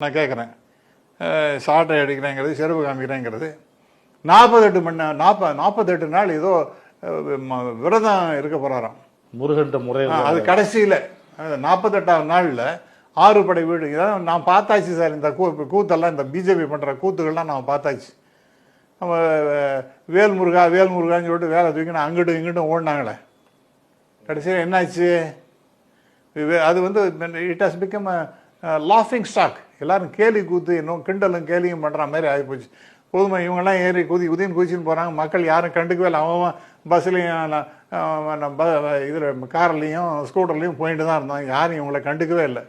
நான் கேட்குறேன். சாட்டை அடிக்கிறேங்கிறது செருப்பு காமிக்கிறேங்கிறது. நாற்பத்தெட்டு மணி நாற்ப நாற்பத்தெட்டு நாள் ஏதோ விரதம் இருக்க போகிறாராம் முருகன்ற முறை அது கடைசியில் நாற்பத்தெட்டாவது நாளில் ஆறு படை வீடு இதான் நான் பார்த்தாச்சு சார் இந்த கூ கூத்தெல்லாம் இந்த பிஜேபி பண்ணுற கூத்துக்கள்லாம் நான் பார்த்தாச்சு. நம்ம வேல்முருகா வேல்முருகான்னு சொல்லிட்டு வேலை தூக்கி அங்கிட்டும் இங்கிட்டும் ஓடினாங்களே. கடைசியில் என்னாச்சு? அது வந்து இட் ஹஸ் பிகம் லாஃபிங் ஸ்டாக் எல்லாரும் கேலி கூத்து இன்னும் கிண்டலும் கேலியும் பண்ணுற மாதிரி ஆகிப்போச்சு போதுமா இவங்கெல்லாம் ஏறி குதி குதின்னு குதிச்சுன்னு போகிறாங்க மக்கள் யாரும் கண்டுக்கவே இல்லை. அவன் பஸ்லேயும் இதில் கார்லேயும் ஸ்கூட்டர்லேயும் போயிட்டு தான் இருந்தாங்க யாரும் இவங்களை கண்டுக்கவே இல்லை.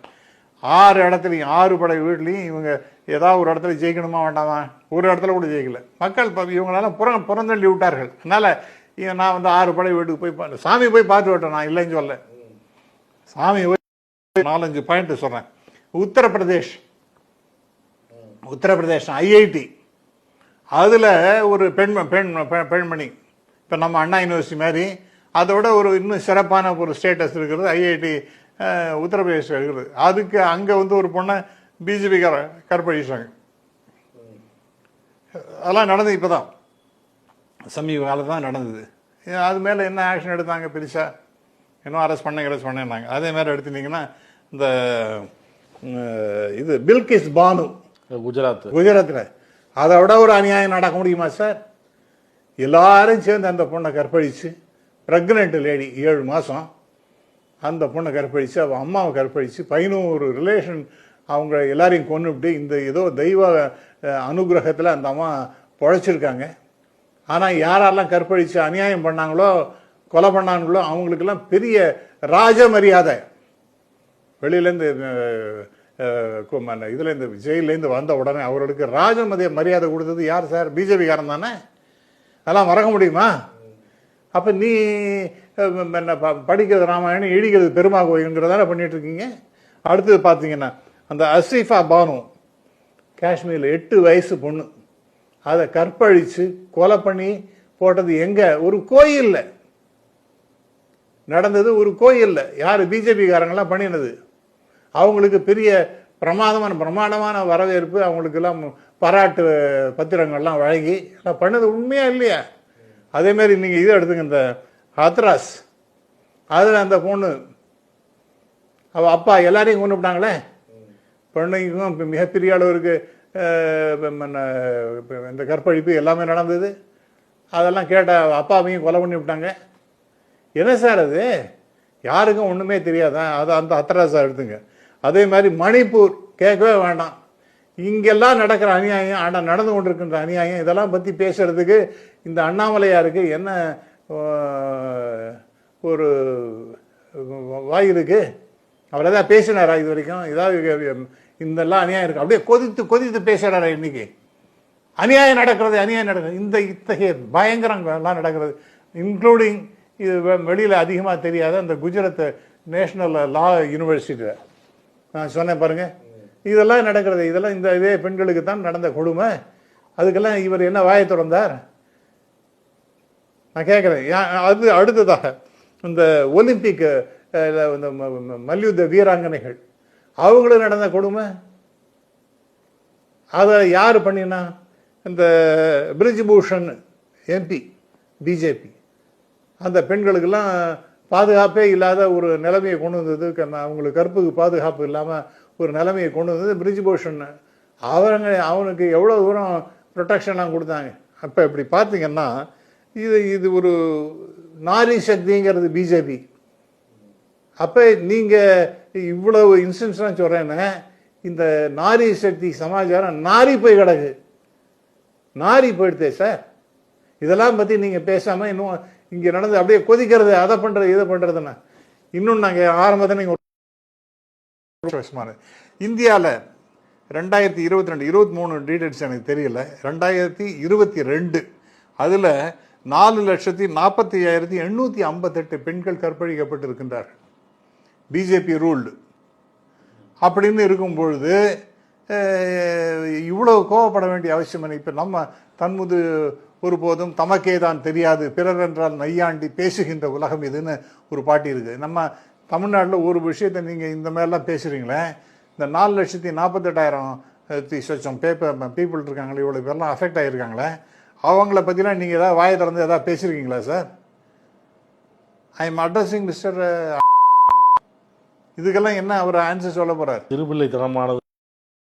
ஆறு இடத்துலையும் ஆறு படை வீட்லேயும் இவங்க ஏதாவது ஒரு இடத்துல ஜெயிக்கணுமா வேண்டாமா? ஒரு இடத்துல கூட ஜெயிக்கல. மக்கள் இப்ப இவங்களெல்லாம் புற புறந்தள்ளி விட்டார்கள். அதனால் நான் வந்து ஆறு படை வீட்டுக்கு போய் பா- சாமி போய் பார்த்து விட்டேன் நான் இல்லைன்னு சொல்ல சாமி போய் நாலஞ்சு பாயிண்ட் சொல்கிறேன் உத்தரப்பிரதேஷ். உத்தரப்பிரதேஷ் ஐஐடி அதில் ஒரு பெண் பெண் பெண்மணி. இப்போ நம்ம அண்ணா யூனிவர்சிட்டி மாதிரி அதோட ஒரு இன்னும் சிறப்பான ஒரு ஸ்டேட்டஸ் இருக்கிறது ஐஐடி உத்தரப்பிரதேஷ் இருக்கிறது அதுக்கு அங்கே வந்து ஒரு பொண்ணை பிஜேபி கார கற்பழிச்சாங்க. அதெல்லாம் நடந்தது இப்போ தான் சமீப காலத்தில் தான் நடந்தது அது மேலே என்ன ஆக்ஷன் எடுத்தாங்க பெருசா? இன்னும் அரெஸ்ட் பண்ண அரெஸ்ட் பண்ணாங்க அதே மாதிரி எடுத்துட்டீங்கன்னா இந்த இது பில்கிஸ் பானு. குஜராத். குஜராத்தில் அதை விட ஒரு அநியாயம் நடக்க முடியுமா சார்? எல்லாரும் சேர்ந்து அந்த பொண்ணை கற்பழிச்சு ப்ரெக்னென்ட் லேடி ஏழு மாதம் அந்த பொண்ணை கற்பழிச்சு அவள் அம்மாவை கற்பழித்து பையனும் ரிலேஷன் அவங்க எல்லாரையும் கொண்டுவிட்டு இந்த ஏதோ தெய்வ அனுகிரகத்தில் அந்த அம்மா பொழைச்சிருக்காங்க. ஆனால் யாரெல்லாம் கற்பழித்து அநியாயம் பண்ணாங்களோ கொலை பண்ணாங்களோ அவங்களுக்கெல்லாம் பெரிய ராஜ மரியாதை. வெளியிலேருந்து இதுலேருந்து ஜெயிலேருந்து வந்த உடனே அவர்களுக்கு ராஜ மரியாதை கொடுத்தது யார் சார்? பிஜேபிக்காரன் தானே? அதெல்லாம் மறக்க முடியுமா? அப்போ நீ என்ன ப- படிக்கிறது ராமாயணம் இடிக்கிறது பெருமா கோயிலுங்கிறதான பண்ணிட்டு இருக்கீங்க அடுத்தது பார்த்தீங்கன்னா அந்த அஸ்ரீஃபா பானு காஷ்மீரில் எட்டு வயசு பொண்ணு. அதை கற்பழித்து கொலை பண்ணி போட்டது எங்கே? ஒரு கோயிலில். நடந்தது ஒரு கோயிலில். யார்? பிஜேபிக்காரங்களாம் பண்ணினது. அவங்களுக்கு பெரிய பிரமாதமான பிரமாண்டமான வரவேற்பு அவங்களுக்கெல்லாம் பாராட்டு பத்திரங்கள்லாம் வழங்கி எல்லாம் பண்ணது உண்மையா இல்லையா? அதேமாரி நீங்கள் இது எடுத்துங்க இந்த ஹத்ராஸ். அதில் அந்த பொண்ணு அவள் அப்பா எல்லாரையும் கொண்டு விட்டாங்களே? பெண்ணைக்கும் மிகப்பெரிய அளவிற்கு மன்ன, இந்த கற்பழிப்பு எல்லாமே நடந்தது. அதெல்லாம் கேட்ட அப்பாவையும் கொலை பண்ணி விட்டாங்க. என்ன சார் அது? யாருக்கும் ஒன்றுமே தெரியாதான் அது அந்த ஹத்ராஸாக எடுத்துங்க. அதே மாதிரி மணிப்பூர் கேட்கவே வேண்டாம். இங்கெல்லாம் நடக்கிற அநியாயம் ஆனால் நடந்து கொண்டிருக்கின்ற அநியாயம் இதெல்லாம் பற்றி பேசுறதுக்கு இந்த அண்ணாமலையாருக்கு என்ன ஒரு வாய் இருக்கு? அவர் ஏதாவது பேசினாரா இது வரைக்கும்? ஏதாவது இந்தெல்லாம் அநியாயம் இருக்கு. அப்படியே கொதித்து கொதித்து பேசுறாரா இன்னைக்கு? அநியாயம் நடக்கிறது அநியாயம் நடக்கிறது. இந்த இத்தகைய பயங்கரங்கள்லாம் நடக்கிறது இன்க்ளூடிங் இது வெளியில் அதிகமாக தெரியாத அந்த குஜராத் நேஷனல் லா யூனிவர்சிட்டியில். நான் சொன்னேன் பாருங்க. இதெல்லாம் நடக்கிறது. இதெல்லாம் இந்த இதே பெண்களுக்கு தான் நடந்த கொடுமை. அதுக்கெல்லாம் இவர் என்ன வாயை திறந்தார்? நான் கேட்குறேன். அது அடுத்ததாக இந்த ஒலிம்பிக் இந்த ம- மல்யுத்த வீராங்கனைகள் அவங்களும் நடந்த கொடுமை? அதை யார் பண்ணினா? இந்த பிரிஜ்பூஷன் எம்பி பிஜேபி அந்த பெண்களுக்கெல்லாம் பாதுகாப்பே இல்லாத ஒரு நிலைமையை கொண்டு வந்தது. க- அவங்களுக்கு கற்புக்கு பாதுகாப்பு இல்லாமல் ஒரு நிலைமையை கொண்டு வந்தது பிரிஜ்பூஷன் அவங்க அவனுக்கு எவ்வளோ தூரம் ப்ரொடெக்ஷன்லாம் கொடுத்தாங்க. அப்போ இப்படி பார்த்தீங்கன்னா இது இது ஒரு நாரி சக்திங்கிறது பிஜேபி அப்போ நீங்கள் இவ்வளவு இன்ஸ்டன்ஸ்லாம் சொல்கிறேன்னு இந்த நாரி சக்தி சமாச்சாரம் நாரி போய் கிடக்கு. நாரி போயிடுதே சார். இதெல்லாம் பற்றி நீங்கள் பேசாமல் இன்னும் இங்கே நடந்து அப்படியே கொதிக்கிறது அதை பண்ணுறது இதை பண்ணுறதுன்னு இன்னும் நாங்கள் ஆரம்பத்தில் நீங்கள் இந்தியாவில் ரெண்டாயிரத்தி இருபத்தி ரெண்டு இருபத்தி மூணு டீடைல்ஸ் எனக்கு தெரியல. ரெண்டாயிரத்தி இருபத்தி ரெண்டு அதில் நாலு லட்சத்தி நாற்பத்தி ஐயாயிரத்தி எண்ணூற்றி ஐம்பத்தெட்டு பெண்கள் கற்பழிக்கப்பட்டிருக்கின்றார்கள் பிஜேபி ரூல்டு அப்படின்னு இருக்கும் பொழுது இவ்வளவு கோவப்பட வேண்டிய அவசியம் இல்லை இப்போ நம்ம தன்முது ஒருபோதும் தமக்கே தான் தெரியாது. பிறர் என்றால் நையாண்டி பேசுகின்ற உலகம் இதுன்னு ஒரு பாட்டி இருக்குது. நம்ம தமிழ்நாட்டில் ஒரு விஷயத்தை நீங்கள் இந்த மாதிரிலாம் பேசுகிறீங்களே இந்த நாலு லட்சத்தி நாற்பத்தெட்டாயிரம் சொச்சம் பேப்பர் பீப்புள் இருக்காங்களே இவ்வளோ பேர்லாம் அஃபெக்ட் ஆகியிருக்காங்களே அவங்கள பற்றிலாம் நீங்கள் ஏதாவது வாயை திறந்து ஏதாவது பேசியிருக்கீங்களா sir I am addressing mister இதுக்கெல்லாம் என்ன அவர் ஆன்சர் சொல்ல போகிறார் சிறுபிள்ளைத்தனமானது